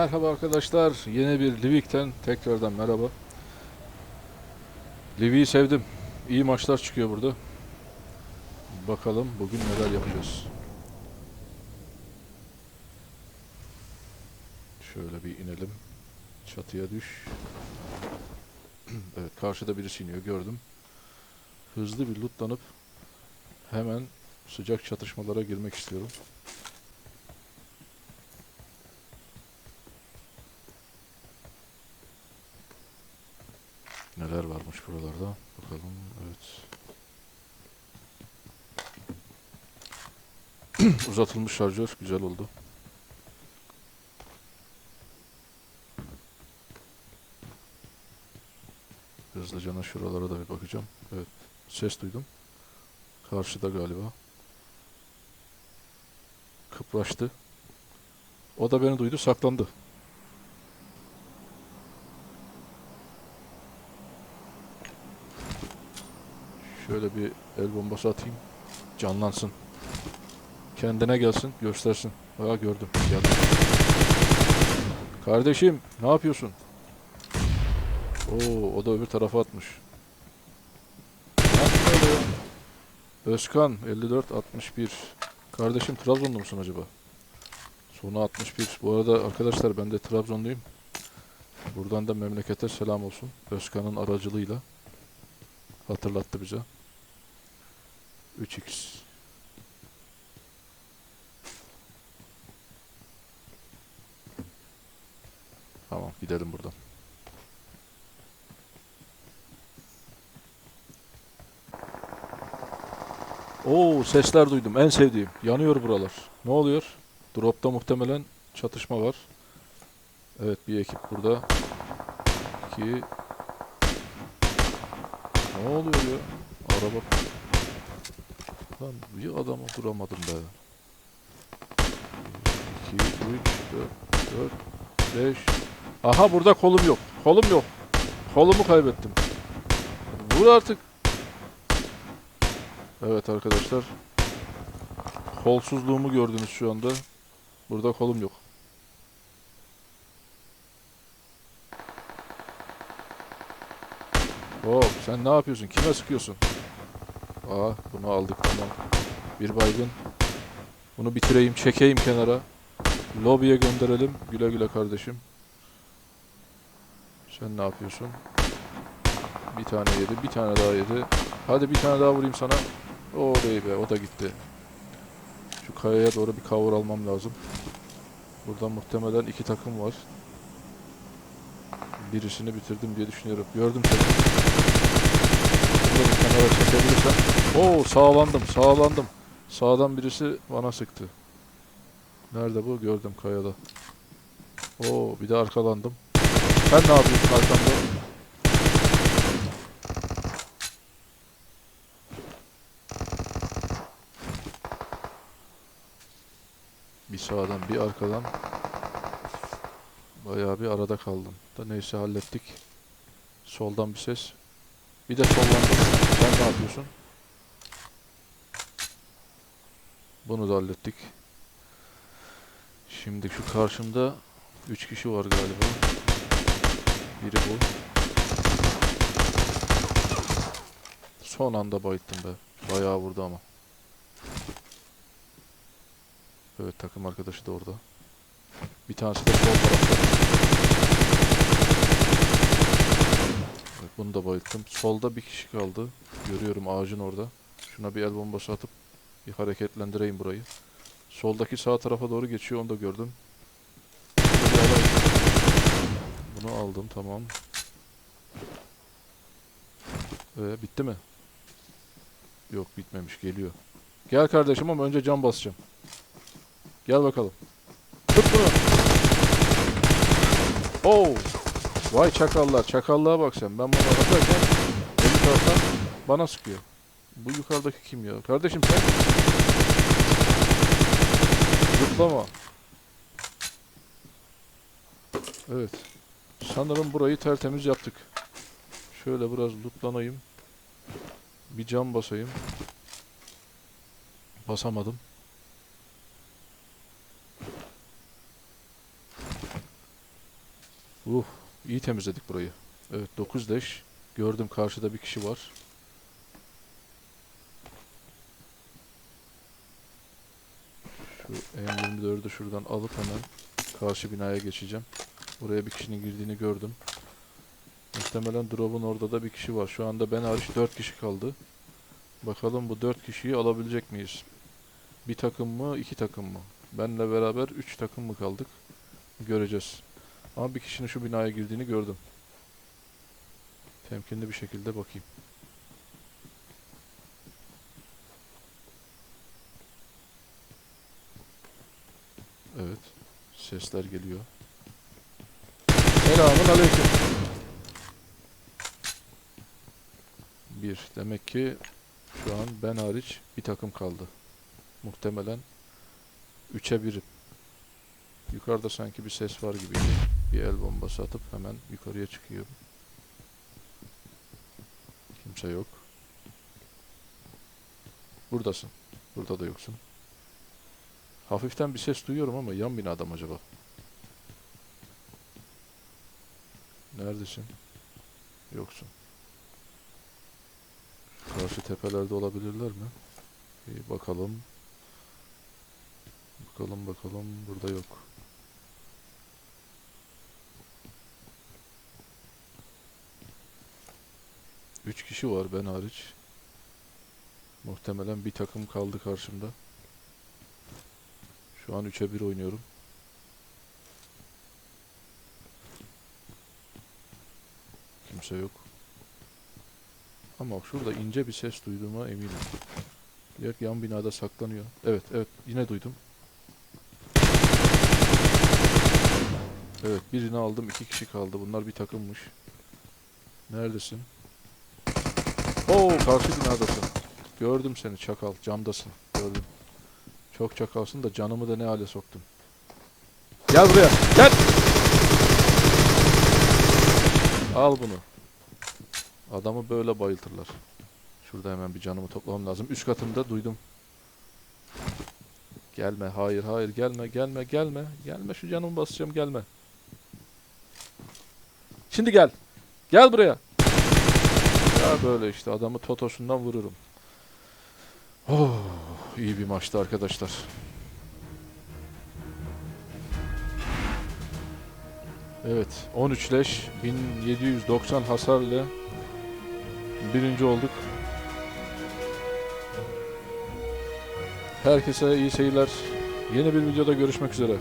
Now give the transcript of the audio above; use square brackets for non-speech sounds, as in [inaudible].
Merhaba arkadaşlar. Yeni bir Livik'ten tekrardan merhaba. Livik'i sevdim. İyi maçlar çıkıyor burada. Bakalım bugün neler yapacağız. Şöyle bir inelim. Çatıya düş. [clears throat] evet karşıda birisi iniyor gördüm. Hızlı bir lootlanıp hemen sıcak çatışmalara girmek istiyorum. Neler varmış buralarda? Bakalım. Evet. [clears throat] Uzatılmış şarjör güzel oldu. Hızlıca şuralara da bir bakacağım. Evet. Ses duydum. Karşıda galiba. Kıpraştı. O da beni duydu, saklandı. Şöyle bir el bombası atayım. Canlansın. Kendine gelsin, göstersin. Aa gördüm. Geldi. Kardeşim, ne yapıyorsun? Oo, o da öbür tarafa atmış. Özkan 54 61. Kardeşim Trabzonlu musun acaba? Sonu 61. Bu arada arkadaşlar ben de Trabzonluyum. Buradan da memlekete selam olsun. Özkan'ın aracılığıyla hatırlattı bize. 3x. Tamam gidelim buradan. Oo sesler duydum. En sevdiğim. Yanıyor buralar. Ne oluyor? Drop'ta muhtemelen çatışma var. Evet bir ekip burada. İki. Ne oluyor ya? Araba. Lan bir adamı duramadım be. 2, 3, 4, 4, 5. Aha burada kolum yok. Kolum yok. Kolumu kaybettim. Vur artık. Evet arkadaşlar. Kolsuzluğumu gördünüz şu anda. Burada kolum yok. Hop sen ne yapıyorsun? Kime sıkıyorsun? Aa bunu aldık tamam. Bir baygın. Bunu bitireyim, çekeyim kenara. Lobiye gönderelim. Güle güle kardeşim. Sen ne yapıyorsun? Bir tane yedi, bir tane daha yedi. Hadi bir tane daha vurayım sana. Oley be, o da gitti. Şu kayaya doğru bir cover almam lazım. Burada muhtemelen iki takım var. Birisini bitirdim diye düşünüyorum. Gördüm seni. Bir kenara çekebilirsem. Oo sağlandım, sağlandım. Sağdan birisi bana sıktı. Nerede bu? Gördüm kayada. Oo bir de arkalandım. Sen ne yapıyorsun arkamda? Bir sağdan bir arkadan bayağı bir arada kaldım. Da neyse hallettik. Soldan bir ses. Bir de sollandım. Sen ne yapıyorsun? Bunu da hallettik. Şimdi şu karşımda 3 kişi var galiba. Biri bu. Son anda bayıttım be. Bayağı vurdu ama. Evet takım arkadaşı da orada. Bir tanesi de sol tarafta. Evet, bunu da bayılttım. Solda bir kişi kaldı. Görüyorum ağacın orada. Şuna bir el bombası atıp bir hareketlendireyim burayı. Soldaki sağ tarafa doğru geçiyor onu da gördüm. Bunu aldım tamam. Ee, bitti mi? Yok bitmemiş geliyor. Gel kardeşim ama önce cam basacağım. Gel bakalım. Tut bunu. Oo. Vay çakallar. Çakallığa bak sen. Ben bunu atarken öbür taraftan bana sıkıyor. Bu yukarıdaki kim ya? Kardeşim sen zıplama. Evet. Sanırım burayı tertemiz yaptık. Şöyle biraz lootlanayım. Bir cam basayım. Basamadım. Uh, iyi temizledik burayı. Evet 9 leş. Gördüm karşıda bir kişi var. Şu M24'ü şuradan alıp hemen karşı binaya geçeceğim. Buraya bir kişinin girdiğini gördüm. Muhtemelen drop'un orada da bir kişi var. Şu anda ben hariç 4 kişi kaldı. Bakalım bu 4 kişiyi alabilecek miyiz? Bir takım mı, iki takım mı? Benle beraber 3 takım mı kaldık? Göreceğiz. Ama bir kişinin şu binaya girdiğini gördüm. Temkinli bir şekilde bakayım. Evet. Sesler geliyor. Selamun aleyküm. Bir. Demek ki şu an ben hariç bir takım kaldı. Muhtemelen 3'e 1'im. Yukarıda sanki bir ses var gibi. Bir el bombası atıp hemen yukarıya çıkıyor. Kimse yok. Buradasın. Burada da yoksun. Hafiften bir ses duyuyorum ama yan binada mı acaba? Neredesin? Yoksun. Karşı tepelerde olabilirler mi? Bir bakalım. Bakalım bakalım. Burada yok. Üç kişi var ben hariç. Muhtemelen bir takım kaldı karşımda. Şu an 3'e 1 oynuyorum. Kimse yok. Ama şurada ince bir ses duyduğuma eminim. Yok yan binada saklanıyor. Evet evet yine duydum. Evet birini aldım iki kişi kaldı. Bunlar bir takımmış. Neredesin? Oo karşı binadasın. Gördüm seni çakal camdasın. Gördüm. Çok çakalsın da canımı da ne hale soktun. Gel buraya. Gel. Al bunu. Adamı böyle bayıltırlar. Şurada hemen bir canımı toplamam lazım. Üst katımda duydum. Gelme. Hayır hayır gelme gelme gelme. Gelme şu canımı basacağım gelme. Şimdi gel. Gel buraya. Ya böyle işte adamı totosundan vururum. Oh, iyi bir maçtı arkadaşlar. Evet, 13 leş, 1790 hasar ile birinci olduk. Herkese iyi seyirler. Yeni bir videoda görüşmek üzere.